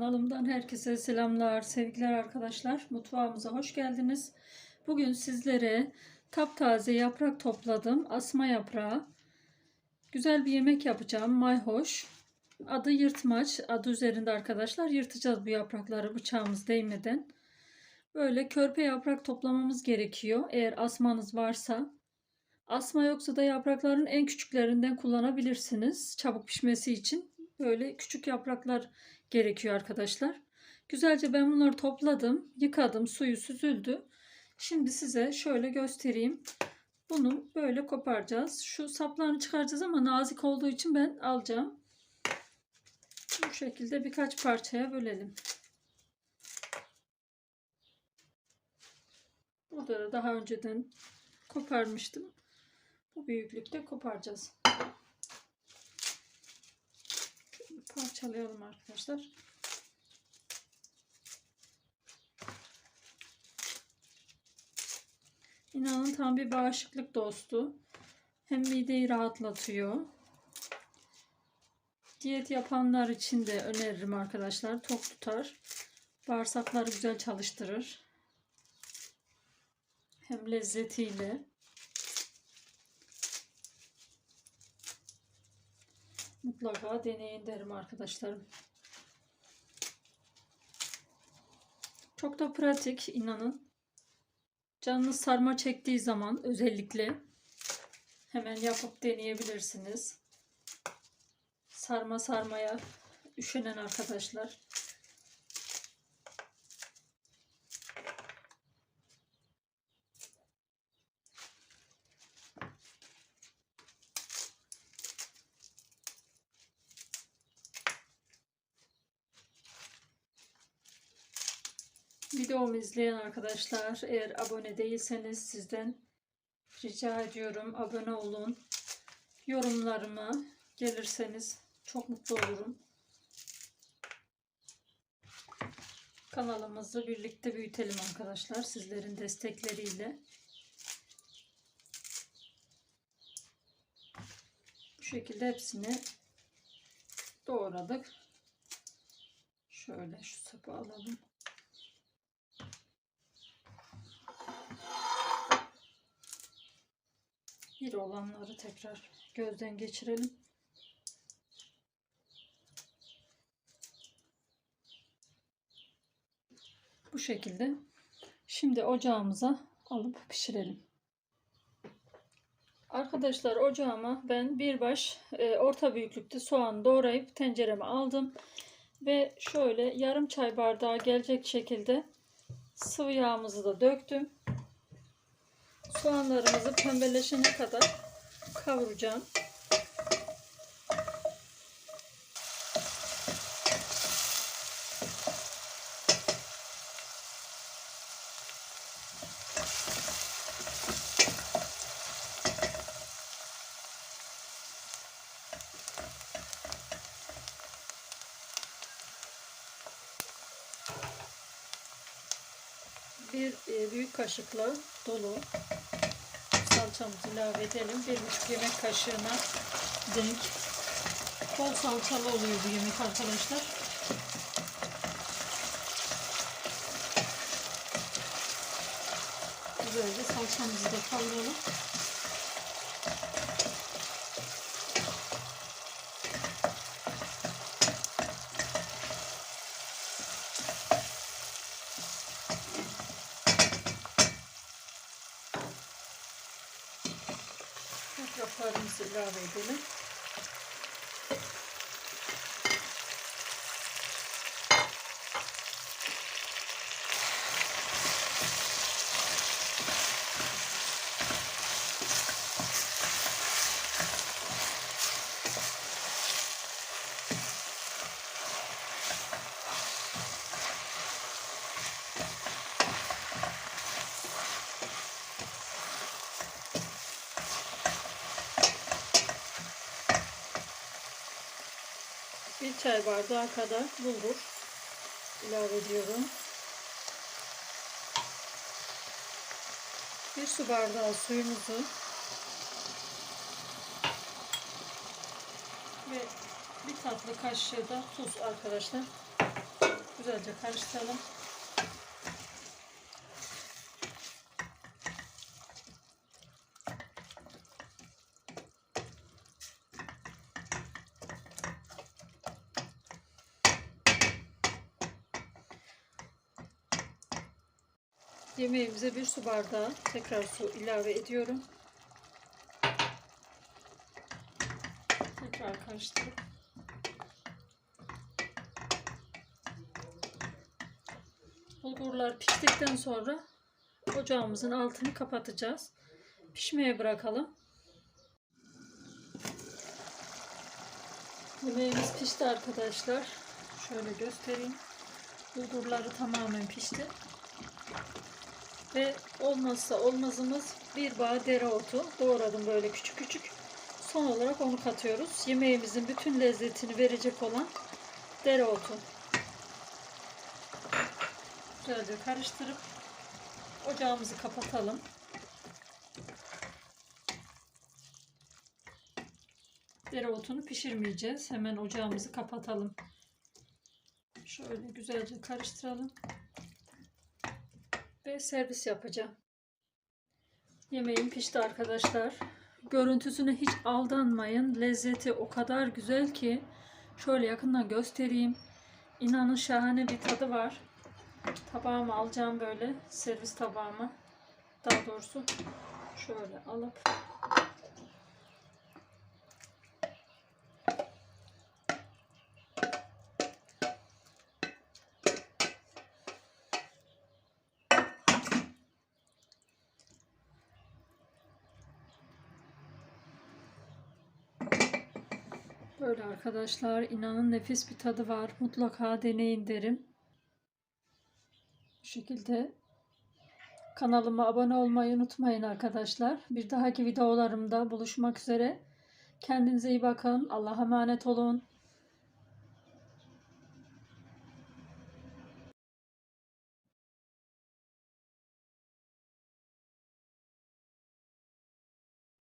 Kanalımdan herkese selamlar, sevgiler arkadaşlar. Mutfağımıza hoş geldiniz. Bugün sizlere taptaze yaprak topladım. Asma yaprağı. Güzel bir yemek yapacağım. Mayhoş. Adı yırtmaç. Adı üzerinde arkadaşlar. Yırtacağız bu yaprakları bıçağımız değmeden. Böyle körpe yaprak toplamamız gerekiyor. Eğer asmanız varsa. Asma yoksa da yaprakların en küçüklerinden kullanabilirsiniz. Çabuk pişmesi için. Böyle küçük yapraklar gerekiyor arkadaşlar. Güzelce ben bunları topladım. Yıkadım. Suyu süzüldü. Şimdi size şöyle göstereyim. Bunu böyle koparacağız. Şu saplarını çıkaracağız ama nazik olduğu için ben alacağım. Bu şekilde birkaç parçaya bölelim. Burada da daha önceden koparmıştım. Bu büyüklükte koparacağız. Şöyle parçalayalım arkadaşlar. İnanın tam bir bağışıklık dostu. Hem mideyi rahatlatıyor. Diyet yapanlar için de öneririm arkadaşlar. Tok tutar. Bağırsakları güzel çalıştırır. Hem lezzetiyle. Mutlaka deneyin derim arkadaşlarım. Çok da pratik inanın. Canınız sarma çektiği zaman özellikle hemen yapıp deneyebilirsiniz. Sarma sarmaya üşenen arkadaşlar. Videomu izleyen arkadaşlar eğer abone değilseniz sizden rica ediyorum abone olun. Yorumlarıma gelirseniz çok mutlu olurum. Kanalımızı birlikte büyütelim arkadaşlar sizlerin destekleriyle. Bu şekilde hepsini doğradık. Şöyle şu sapı alalım. Bir olanları tekrar gözden geçirelim. Bu şekilde. Şimdi ocağımıza alıp pişirelim. Arkadaşlar ocağıma ben bir baş e, orta büyüklükte soğan doğrayıp tencereme aldım. Ve şöyle yarım çay bardağı gelecek şekilde sıvı yağımızı da döktüm. Soğanlarımızı pembeleşene kadar kavuracağım. Bir e, büyük kaşıkla dolu salçamızı ilave edelim. Bir buçuk yemek kaşığına denk. Bol salçalı oluyor bu yemek arkadaşlar. Güzelce salçamızı da kavuralım. Yapraklarımızı ilave edelim. Bir çay bardağı kadar bulgur ilave ediyorum. Bir su bardağı suyumuzu ve bir tatlı kaşığı da tuz arkadaşlar. güzelce karıştıralım. Yemeğimize bir su bardağı tekrar su ilave ediyorum. Tekrar karıştırıp bulgurlar piştikten sonra ocağımızın altını kapatacağız. Pişmeye bırakalım. Yemeğimiz pişti arkadaşlar. Şöyle göstereyim. Bulgurları tamamen pişti. Ve olmazsa olmazımız bir bağ dereotu. Doğradım böyle küçük küçük. Son olarak onu katıyoruz. Yemeğimizin bütün lezzetini verecek olan dereotu. Güzelce karıştırıp ocağımızı kapatalım. Dereotunu pişirmeyeceğiz. Hemen ocağımızı kapatalım. Şöyle güzelce karıştıralım. Ve servis yapacağım. Yemeğim pişti arkadaşlar. Görüntüsüne hiç aldanmayın. Lezzeti o kadar güzel ki şöyle yakından göstereyim. İnanın şahane bir tadı var. Tabağımı alacağım böyle servis tabağıma. Daha doğrusu şöyle alıp Böyle arkadaşlar inanın nefis bir tadı var. Mutlaka deneyin derim. Bu şekilde kanalıma abone olmayı unutmayın arkadaşlar. Bir dahaki videolarımda buluşmak üzere. Kendinize iyi bakın. Allah'a emanet olun.